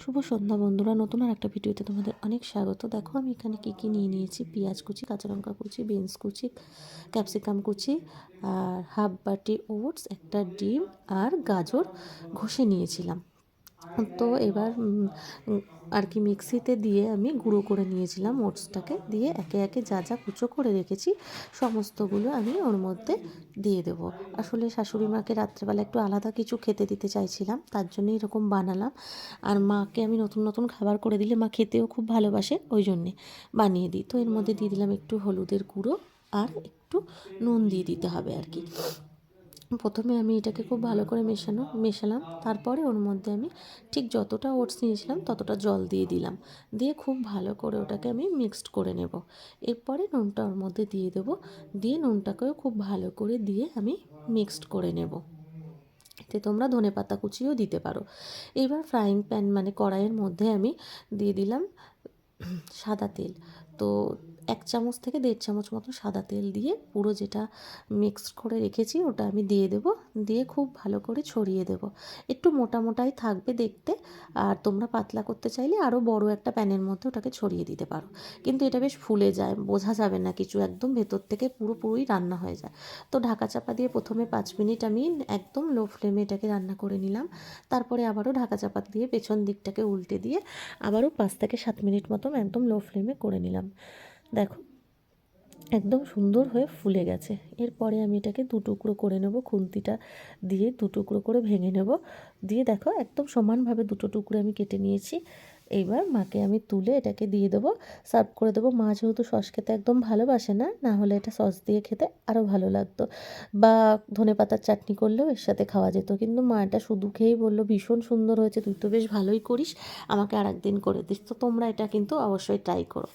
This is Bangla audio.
শুভ সন্ধ্যা বন্ধুরা, নতুন আর একটা ভিডিওতে তোমাদের অনেক স্বাগত। দেখো, আমি এখানে কী কী নিয়ে নিয়েছি? পেঁয়াজ কুচি, কাঁচা লঙ্কা কুচি, বিনস কুচি, ক্যাপসিকাম কুচি আর হাফ বাটি ওটস, একটা ডিম আর গাজর ঘষে নিয়েছিলাম। তো এবার আর কি মিক্সিতে দিয়ে আমি গুঁড়ো করে নিয়েছিলাম ওটসটাকে। দিয়ে একে একে যা যা কুচো করে রেখেছি, সমস্তগুলো আমি ওর মধ্যে দিয়ে দেবো। আসলে শাশুড়ি মাকে রাত্রেবেলা একটু আলাদা কিছু খেতে দিতে চাইছিলাম, তার জন্য এরকম বানালাম। আর মাকে আমি নতুন নতুন খাবার করে দিলে মা খেতেও খুব ভালোবাসে, ওই জন্যে বানিয়ে দিই। তো এর মধ্যে দিয়ে দিলাম একটু হলুদের গুঁড়ো আর একটু নুন দিয়ে দিতে হবে আর কি। প্রথমে আমি এটাকে খুব ভালো করে মেশানো, মেশালাম। তারপরে ওর মধ্যে আমি ঠিক যতটা ওটস নিয়েছিলাম ততটা জল দিয়ে দিলাম। দিয়ে খুব ভালো করে ওটাকে আমি মিক্সড করে নেব। এরপরে নুনটা ওর মধ্যে দিয়ে দেবো। দিয়ে নুনটাকেও খুব ভালো করে দিয়ে আমি মিক্সড করে নেব। এতে তোমরা ধনে পাতা কুচিও দিতে পারো। এবার ফ্রাইং প্যান মানে কড়াইয়ের মধ্যে আমি দিয়ে দিলাম সাদা তেল। তো এক চামচ থেকে দেড় চামচ মতো সাদা তেল দিয়ে পুরো যেটা মিক্স করে রেখেছি, ওটা আমি দিয়ে দেব। দিয়ে খুব ভালো করে ছড়িয়ে দেব। একটু মোটা মোটাই থাকবে দেখতে। আর তোমরা পাতলা করতে চাইলে আরও বড় একটা প্যানের মধ্যে ওটাকে ছড়িয়ে দিতে পারো। কিন্তু এটা বেশ ফুলে যায়, বোঝা যাবে না কিছু, একদম ভেতর থেকে পুরোপুরি রান্না হয়ে যায়। তো ঢাকা চাপা দিয়ে প্রথমে পাঁচ মিনিট আমি একদম লো ফ্লেমে এটাকে রান্না করে নিলাম। তারপরে আবারও ঢাকা চাপা দিয়ে পেছন দিকটাকে উল্টে দিয়ে আবারও পাঁচ থেকে সাত মিনিট মতন একদম লো ফ্লেমে করে নিলাম। দেখো, একদম সুন্দর হয়ে ফুলে গেছে। এরপরে আমি এটাকে দু টুকরো করে নেব, খুন্তিটা দিয়ে দু টুকরো করে ভেঙে নেব। দিয়ে দেখো, একদম সমানভাবে দুটো টুকরো আমি কেটে নিয়েছি। এইবার মাকে আমি তুলে এটাকে দিয়ে দেবো, সার্ভ করে দেবো। মা যেহেতু সস খেতে একদম ভালোবাসে না না হলে এটা সস দিয়ে খেতে আরও ভালো লাগতো। বা ধনে পাতার চাটনি করলেও এর সাথে খাওয়া যেত। কিন্তু মা এটা শুধু খেয়েই বলল, ভীষণ সুন্দর হয়েছে, তুই তো বেশ ভালোই করিস, আমাকে আর একদিন করে দিস। তো তোমরা এটা কিন্তু অবশ্যই ট্রাই করো।